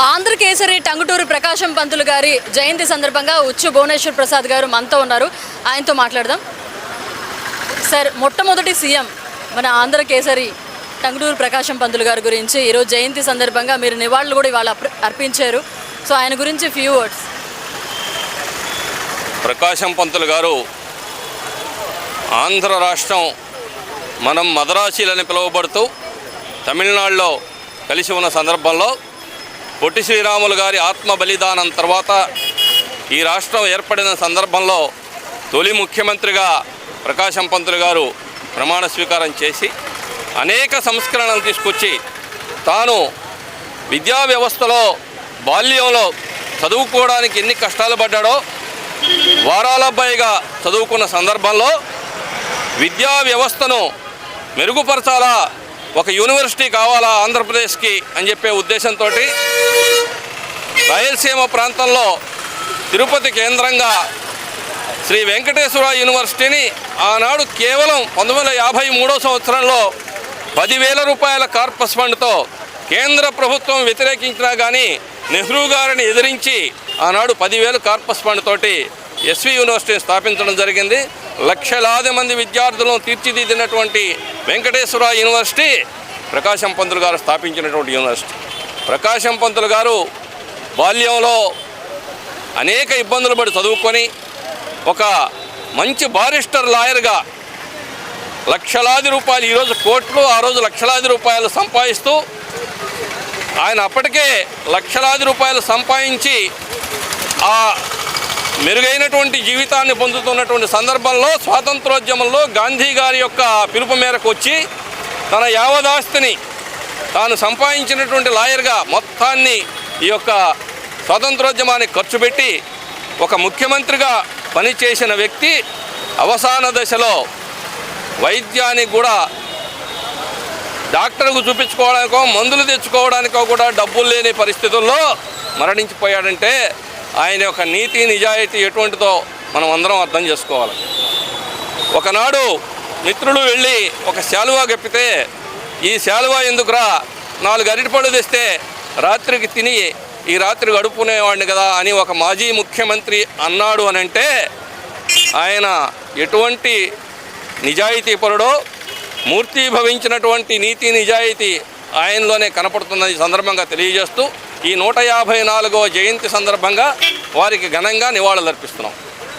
ఆంధ్రకేసరి టంగుటూరు ప్రకాశం పంతులు గారి జయంతి సందర్భంగా ఉచ్చు భువనేశ్వర్ ప్రసాద్ గారు మనతో ఉన్నారు. ఆయనతో మాట్లాడదాం. సార్ మొట్టమొదటి సీఎం మన ఆంధ్రకేసరి టంగుటూరు ప్రకాశం పంతులు గారి గురించి ఈరోజు జయంతి సందర్భంగా మీరు నివాళులు కూడా ఇవాళ అర్పించారు. సో ఆయన గురించి ఫ్యూ వర్డ్స్ ప్రకాశం పంతులు గారు ఆంధ్ర రాష్ట్రం మనం మదరాశీలని పిలువబడుతూ తమిళనాడులో కలిసి ఉన్న సందర్భంలో పొట్టి శ్రీరాములు గారి ఆత్మ బలిదానం తర్వాత ఈ రాష్ట్రం ఏర్పడిన సందర్భంలో తొలి ముఖ్యమంత్రిగా ప్రకాశం పంతులు గారు ప్రమాణ స్వీకారం చేసి అనేక సంస్కరణలు తీసుకొచ్చి తాను విద్యా వ్యవస్థలో బాల్యంలో చదువుకోవడానికి ఎన్ని కష్టాలు పడ్డాడో వారాల పైగా చదువుకున్న సందర్భంలో విద్యా వ్యవస్థను మెరుగుపరచాలా ఒక యూనివర్సిటీ కావాలా ఆంధ్రప్రదేశ్కి అని చెప్పే ఉద్దేశంతో రాయలసీమ ప్రాంతంలో తిరుపతి కేంద్రంగా శ్రీ వెంకటేశ్వర యూనివర్సిటీని ఆనాడు కేవలం పంతొమ్మిది వందల యాభై మూడో సంవత్సరంలో పదివేల రూపాయల కార్పస్ ఫండ్తో కేంద్ర ప్రభుత్వం వ్యతిరేకించినా కానీ నెహ్రూ గారిని ఎదిరించి ఆనాడు పదివేలు కార్పస్ ఫండ్ తోటి ఎస్వి యూనివర్సిటీని స్థాపించడం జరిగింది. లక్షలాది మంది విద్యార్థులను తీర్చిదిద్దినటువంటి వెంకటేశ్వర యూనివర్సిటీ ప్రకాశం పంతులు గారు స్థాపించినటువంటి యూనివర్సిటీ. ప్రకాశం పంతులు గారు బాల్యంలో అనేక ఇబ్బందులు పడి చదువుకొని ఒక మంచి బారిస్టర్ లాయర్గా లక్షలాది రూపాయలు ఈరోజు కోట్లు ఆ రోజు లక్షలాది రూపాయలు సంపాదిస్తూ ఆయన అప్పటికే లక్షలాది రూపాయలు సంపాదించి ఆ మెరుగైనటువంటి జీవితాన్ని పొందుతున్నటువంటి సందర్భంలో స్వాతంత్రోద్యమంలో గాంధీ గారి యొక్క పిలుపు మేరకు వచ్చి తన యావదాస్తిని తాను సంపాదించినటువంటి లాయర్గా మొత్తాన్ని ఈ యొక్క స్వాతంత్రోద్యమానికి ఖర్చు పెట్టి ఒక ముఖ్యమంత్రిగా పనిచేసిన వ్యక్తి అవసాన దశలో వైద్యానికి కూడా డాక్టర్కు చూపించుకోవడానికో మందులు తెచ్చుకోవడానికో కూడా డబ్బులు లేని పరిస్థితుల్లో మరణించిపోయాడంటే ఆయన యొక్క నీతి నిజాయితీ ఎటువంటిదో మనం అందరం అర్థం చేసుకోవాలి. ఒకనాడు మిత్రులు వెళ్ళి ఒక శాలువా గప్పితే ఈ శాలువా ఎందుకురా? నాలుగు అరటిపళ్ళు తెస్తే రాత్రికి తిని ఈ రాత్రి గడుపుకునేవాడిని కదా అని ఒక మాజీ ముఖ్యమంత్రి అన్నాడు అని అంటే ఆయన ఎటువంటి నిజాయితీ పరుడో మూర్తి భవించినటువంటి నీతి నిజాయితీ ఆయనలోనే కనపడుతున్నది సందర్భంగా తెలియజేస్తూ ఈ నూట యాభై జయంతి సందర్భంగా వారికి ఘనంగా నివాళులర్పిస్తున్నాం.